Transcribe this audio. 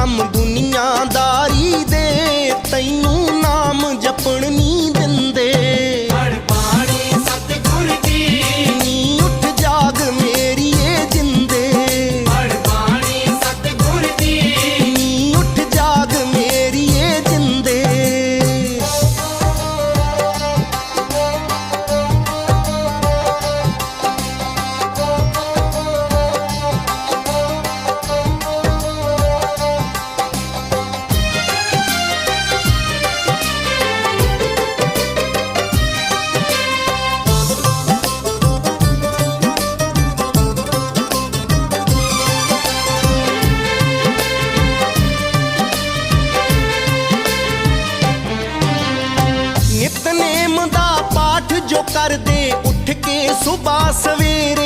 ਕੰਮ ਦੁਨੀਆ ਦਾ ਨੇਮ ਦਾ ਪਾਠ ਜੋ ਕਰਦੇ ਉੱਠ ਕੇ ਸਵੇਰ